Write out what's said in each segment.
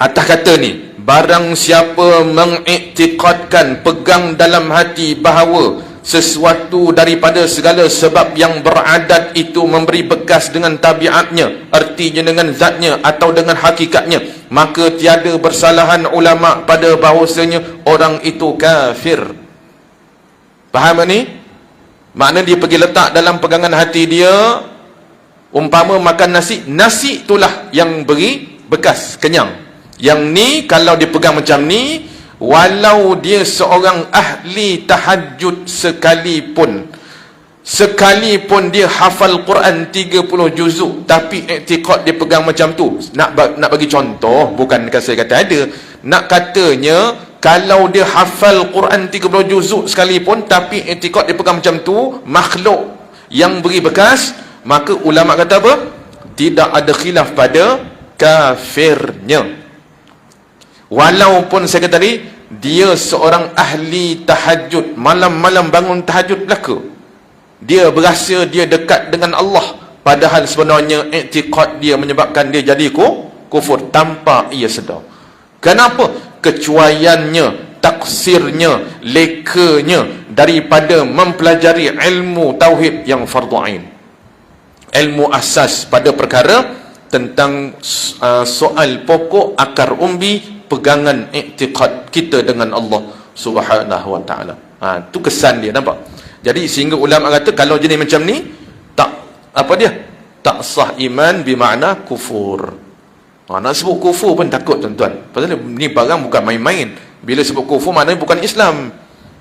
atas kata ni barang siapa mengiktikadkan pegang dalam hati bahawa sesuatu daripada segala sebab yang beradat itu memberi bekas dengan tabiatnya artinya dengan zatnya atau dengan hakikatnya maka tiada bersalahan ulama pada bahawasanya orang itu kafir. Faham ni? Makna dia pergi letak dalam pegangan hati dia umpama makan nasi nasi itulah yang beri bekas kenyang yang ni kalau dia pegang macam ni walau dia seorang ahli tahajud sekalipun sekalipun dia hafal Quran 30 juzuk tapi iktikad dia pegang macam tu nak nak bagi contoh bukan saya kata ada nak katanya kalau dia hafal Quran 30 juzuk sekalipun tapi iktikad dia pegang macam tu makhluk yang beri bekas maka ulama kata apa? Tidak ada khilaf pada kafirnya Walaupun saya kata tadi, dia seorang ahli tahajud. Malam-malam bangun tahajud belaka. Dia berasa dia dekat dengan Allah. Padahal sebenarnya iktiqat dia menyebabkan dia jadi ku, kufur tanpa ia sedar. Kenapa? Kecuaiannya, taksirnya, lekanya daripada mempelajari ilmu tauhid yang fardu'ain. Ilmu asas pada perkara tentang uh, soal pokok akar umbi pegangan iktiqad kita dengan Allah Subhanahu wa taala. Ha tu kesan dia nampak. Jadi sehingga ulama kata kalau jenis macam ni tak apa dia? Tak sah iman bermakna kufur. Ha, nak sebut kufur pun takut tuan-tuan. Pasal ni barang bukan main-main. Bila sebut kufur maknanya bukan Islam.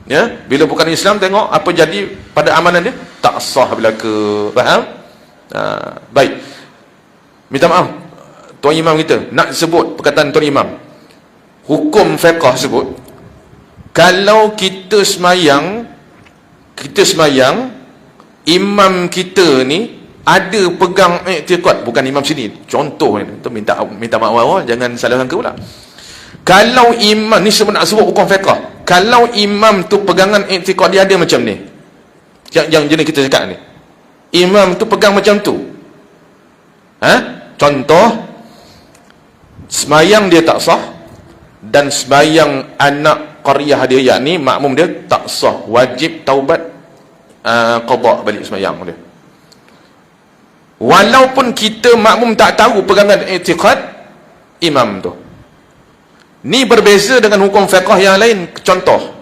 Ya, bila bukan Islam tengok apa jadi pada amalan dia? Tak sah belaka. Faham? Ha, baik. Minta maaf. Tuan Imam kita nak sebut perkataan Tuan Imam hukum fiqah sebut kalau kita semayang kita semayang imam kita ni ada pegang iktiqat bukan imam sini contoh ni tu minta minta maaf awal jangan salah sangka pula. Kalau imam ni nak sebut hukum fiqah kalau imam tu pegangan iktiqat dia ada macam ni yang, yang jenis kita cakap ni. Imam tu pegang macam tu. Ha? contoh semayang dia tak sah dan sebayang anak qaryah dia yakni makmum dia tak sah wajib taubat uh, balik semayang dia. Walaupun kita makmum tak tahu pegangan i'tiqad imam tu. Ni berbeza dengan hukum fiqh yang lain. Contoh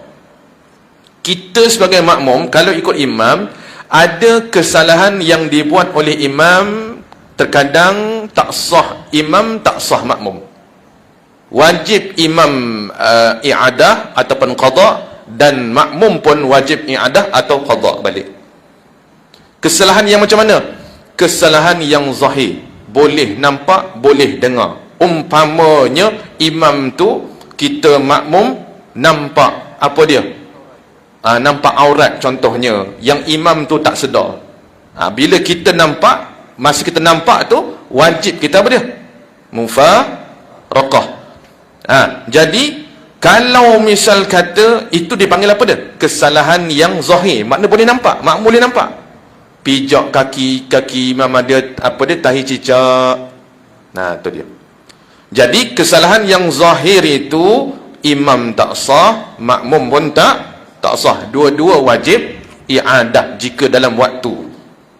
kita sebagai makmum kalau ikut imam ada kesalahan yang dibuat oleh imam terkadang tak sah imam tak sah makmum wajib imam uh, i'adah ataupun qada dan makmum pun wajib i'adah atau qada balik. Kesalahan yang macam mana? Kesalahan yang zahir. Boleh nampak boleh dengar. Umpamanya imam tu kita makmum nampak apa dia? Ha, nampak aurat contohnya. Yang imam tu tak sedar. Ha, bila kita nampak masa kita nampak tu wajib kita apa dia? Mufaraqah Ha, jadi kalau misal kata itu dipanggil apa dia? Kesalahan yang zahir. Makna boleh nampak, mak boleh nampak. Pijak kaki kaki imam ada apa dia tahi cicak. Nah, tu dia. Jadi kesalahan yang zahir itu imam tak sah, makmum pun tak tak sah. Dua-dua wajib i'adah jika dalam waktu.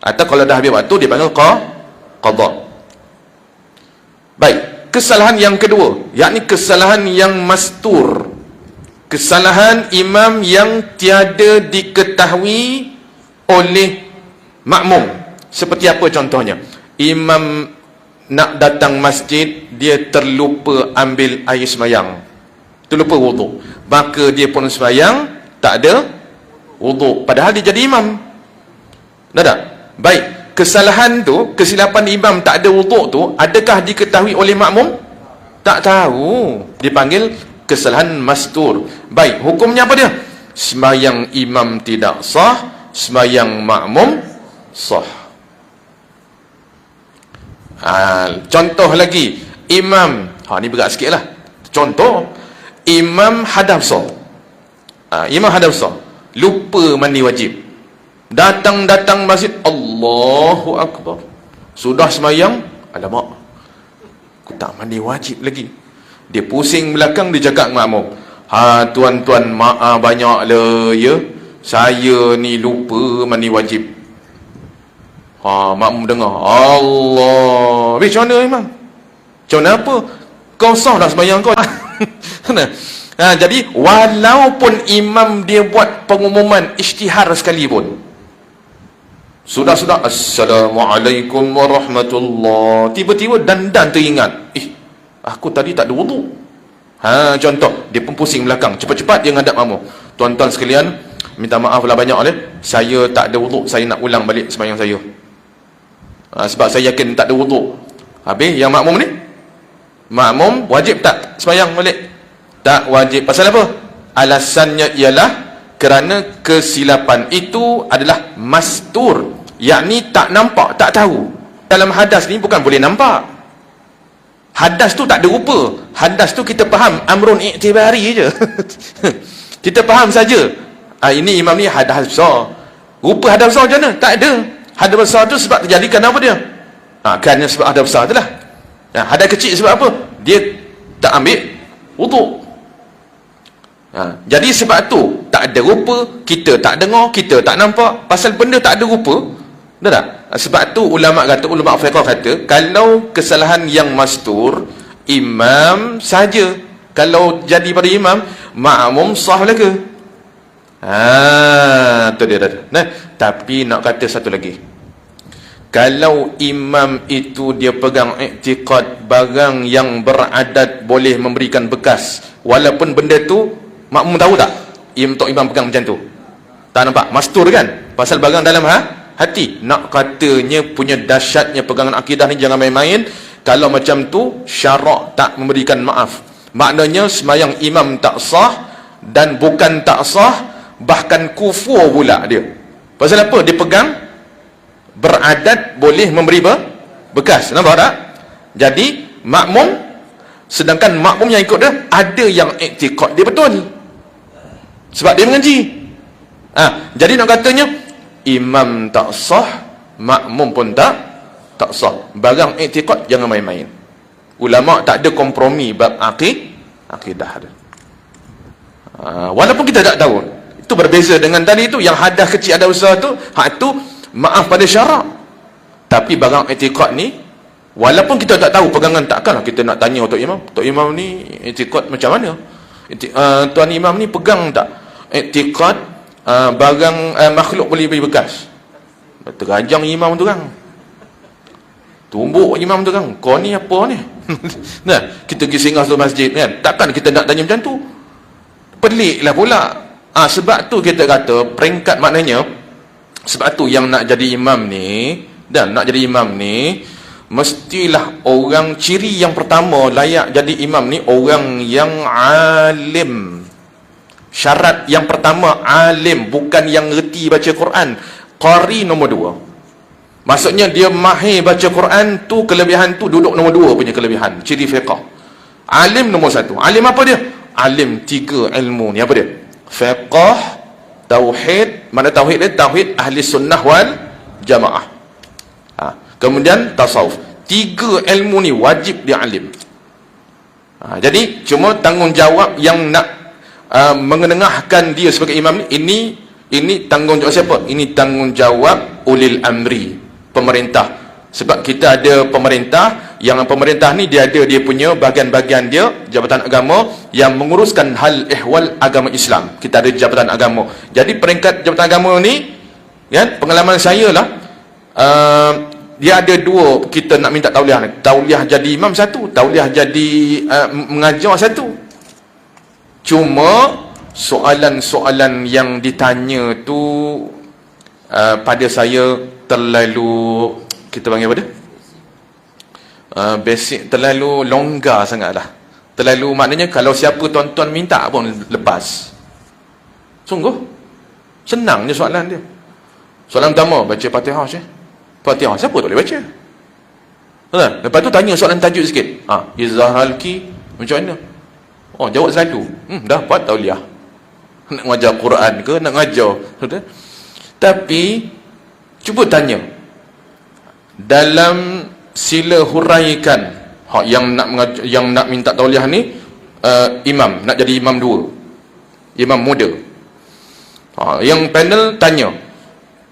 Atau kalau dah habis waktu dipanggil qada. Baik kesalahan yang kedua yakni kesalahan yang mastur. Kesalahan imam yang tiada diketahui oleh makmum. Seperti apa contohnya? Imam nak datang masjid dia terlupa ambil air semayang. Terlupa wuduk maka dia pun semayang tak ada wuduk padahal dia jadi imam. Tak tak? baik kesalahan tu, kesilapan imam tak ada wuduk tu, adakah diketahui oleh makmum? Tak tahu. Dipanggil kesalahan mastur. Baik, hukumnya apa dia? Semayang imam tidak sah, semayang makmum sah. Ha, contoh lagi, imam, ha ni berat sikit lah. Contoh, imam hadaf sah. Ha, imam hadaf sah. Lupa mandi wajib. Datang-datang masjid Allahu Akbar. Sudah semayang Alamak Aku tak mandi wajib lagi. Dia pusing belakang dia cakap dengan makmum ha tuan-tuan maaf banyak le ya. Saya ni lupa mandi wajib. Ha makmum dengar Allah. Macam mana imam? Macam mana apa? Kau sah dah sembahyang kau? Ha, jadi walaupun imam dia buat pengumuman isytihar sekalipun sudah-sudah Assalamualaikum warahmatullahi. Tiba-tiba dan-dan teringat. Eh aku tadi tak ada wuduk ha, contoh dia pun pusing belakang. Cepat-cepat dia ngadap mamu tuan-tuan sekalian minta maaf lah banyak oleh. Saya tak ada wuduk saya nak ulang balik sembahyang saya. Ha, sebab saya yakin tak ada wuduk habis yang makmum ni? Makmum wajib tak sembahyang balik? Tak wajib. Pasal apa? Alasannya ialah kerana kesilapan itu adalah mastur yakni tak nampak tak tahu. Dalam hadas ni bukan boleh nampak. Hadas tu tak ada rupa. Hadas tu kita faham amrun iktibari je. Kita faham saja. Ah, ini imam ni hadas besar. Rupa hadas besar macam mana? Tak ada. Hadas besar tu sebab terjadi kenapa dia? Ha, kerana sebab hadas besar tu lah. Ha, hadas kecil sebab apa? Dia tak ambil wuduk ha, jadi sebab tu tak ada rupa kita tak dengar kita tak nampak. Pasal benda tak ada rupa Betul tak? Sebab tu ulama kata, ulama fiqh kata, kalau kesalahan yang mastur, imam saja. Kalau jadi pada imam, makmum sah ke? Ha, tu dia dah. Nah, tapi nak kata satu lagi. Kalau imam itu dia pegang iktiqad barang yang beradat boleh memberikan bekas, walaupun benda tu makmum tahu tak? Imam tok imam pegang macam tu. Tak nampak? Mastur kan? Pasal barang dalam ha? Hati. Nak katanya punya dahsyatnya pegangan akidah ni jangan main-main. Kalau macam tu syarak tak memberikan maaf. Maknanya semayang imam tak sah dan bukan tak sah bahkan kufur pula dia. Pasal apa? Dia pegang beradat boleh memberi bekas. Nampak tak? Jadi makmum sedangkan makmum yang ikut dia ada yang iktikad dia betul. Sebab dia mengaji. Ha, jadi nak katanya imam tak sah makmum pun tak tak sah. Barang i'tiqad jangan main-main. Ulama tak ada kompromi bab aqid akidah dia. Ha, walaupun kita tak tahu. Itu berbeza dengan tadi itu yang hadah kecil ada usaha tu hak tu maaf pada syarak. Tapi barang i'tiqad ni walaupun kita tak tahu pegangan takkanlah kita nak tanya untuk imam untuk imam ni i'tiqad macam mana? Uh, tuan imam ni pegang tak? I'tiqad uh, barang uh, makhluk boleh beri bekas. Terajang imam tu kan. Tumbuk imam tu kan. Kau ni apa ni? Nah, kita pergi singgah satu masjid kan. Takkan kita nak tanya macam tu? Pelik lah pula. Ha, sebab tu kita kata peringkat maknanya sebab tu yang nak jadi imam ni dan nak jadi imam ni mestilah orang ciri yang pertama layak jadi imam ni orang yang alim Syarat yang pertama alim bukan yang reti baca Quran. Qari nombor dua. Maksudnya dia mahir baca Quran tu kelebihan tu duduk nombor dua punya kelebihan. Ciri fiqah. Alim nombor satu. Alim apa dia? Alim tiga ilmu ni apa dia? Fiqah, tauhid, mana tauhid dia? Tauhid ahli sunnah wal jamaah. Ha. Kemudian tasawuf. Tiga ilmu ni wajib dia alim. Ha. Jadi cuma tanggungjawab yang nak uh, mengenengahkan dia sebagai imam ni ini ini tanggungjawab siapa? Ini tanggungjawab ulil amri pemerintah. Sebab kita ada pemerintah yang pemerintah ni dia ada dia punya bahagian-bahagian dia jabatan agama yang menguruskan hal ehwal agama Islam. Kita ada jabatan agama. Jadi peringkat jabatan agama ni kan pengalaman saya lah uh, dia ada dua kita nak minta tauliah. Tauliah jadi imam satu tauliah jadi uh, mengajar satu cuma soalan-soalan yang ditanya tu uh, pada saya terlalu kita panggil apa dia? Uh, basic terlalu longgar sangat lah terlalu maknanya kalau siapa tuan-tuan minta pun lepas. Sungguh. Senang je soalan dia. Soalan pertama baca fatihah je fatihah siapa tak boleh baca? Lepas tu tanya soalan tajuk sikit. Ha, Izahal ki macam mana? Oh, jawab selalu. Hmm, dapat tauliah. Nak ngajar Quran ke, nak ngajar. Tapi, cuba tanya. Dalam sila huraikan, yang nak mengajar, yang nak minta tauliah ni, uh, imam nak jadi imam dua imam muda ha, yang panel tanya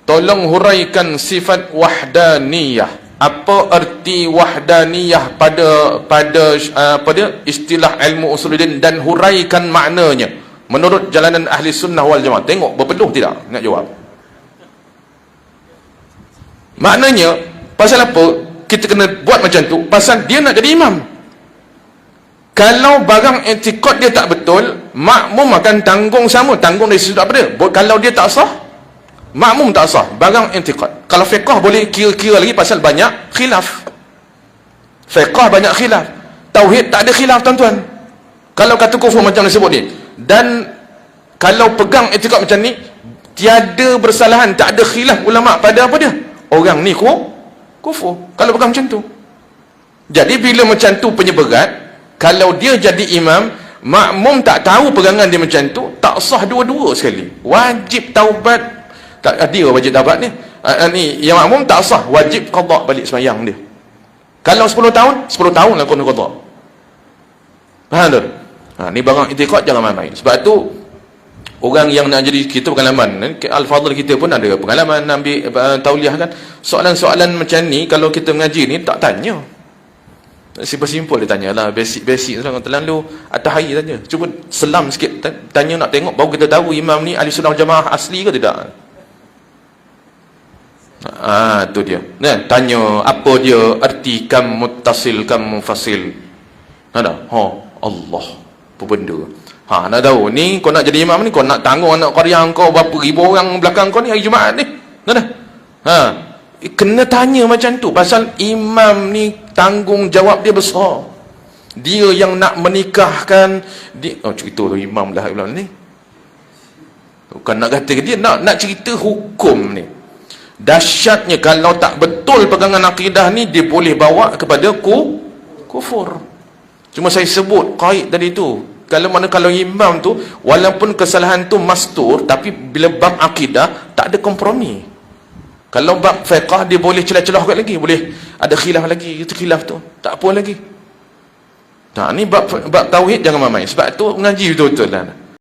tolong huraikan sifat wahdaniyah apa erti wahdaniyah pada pada uh, apa dia? Istilah ilmu usuluddin dan huraikan maknanya. Menurut jalanan ahli sunnah wal jamaah. Tengok berpeluh tidak? Nak jawab. Maknanya pasal apa? Kita kena buat macam tu pasal dia nak jadi imam. Kalau barang etikot dia tak betul makmum akan tanggung sama. Tanggung dari sudut apa dia? Kalau dia tak sah makmum tak sah. Barang intiqad kalau fiqah boleh kira-kira lagi pasal banyak khilaf fiqah banyak khilaf. Tauhid tak ada khilaf tuan-tuan. Kalau kata kufur macam yang sebut ni? Dan kalau pegang intiqad macam ni tiada bersalahan tak ada khilaf ulama pada apa dia? Orang ni ku kufur. Kalau pegang macam tu. Jadi bila macam tu penyeberat kalau dia jadi imam makmum tak tahu pegangan dia macam tu tak sah dua-dua sekali. Wajib taubat. Tak dia wajib dapat ni. Uh, ni yang makmum tak sah wajib qada balik sembahyang dia kalau 10 tahun 10 tahun lah kena qada faham tak? Ha, ni barang itikad jangan main-main. Sebab tu orang yang nak jadi kita pengalaman al-fadhil kita pun ada pengalaman ambil uh, tauliah kan. Soalan-soalan macam ni kalau kita mengaji ni tak tanya. Simpel-simpel dia tanya lah basic-basic terlalu atas hari tanya. Cuba selam sikit tanya nak tengok baru kita tahu imam ni ahli sunnah jamaah asli ke tidak Ah, tu dia. Nah, tanya apa dia arti kam muttasil kam mufasil. Ada? Ha, Allah. Apa benda? Ha, nak tahu ni kau nak jadi imam ni kau nak tanggung anak qaryah kau berapa ribu orang belakang kau ni hari Jumaat ni. Ada? Ha. Kena tanya macam tu pasal imam ni tanggung jawab dia besar. Dia yang nak menikahkan dia oh cerita tu imam dah bilang ni. Bukan nak kata dia nak nak cerita hukum ni dahsyatnya kalau tak betul pegangan akidah ni dia boleh bawa kepada ku kufur. Cuma saya sebut kait tadi tu. Kalau mana kalau imam tu walaupun kesalahan tu mastur tapi bila bab akidah tak ada kompromi. Kalau bab fiqah dia boleh celah-celah lagi. Boleh ada khilaf lagi. Itu khilaf tu. Tak apa lagi. Nah ni bab bab tauhid jangan mamai sebab tu mengaji betul-betul lah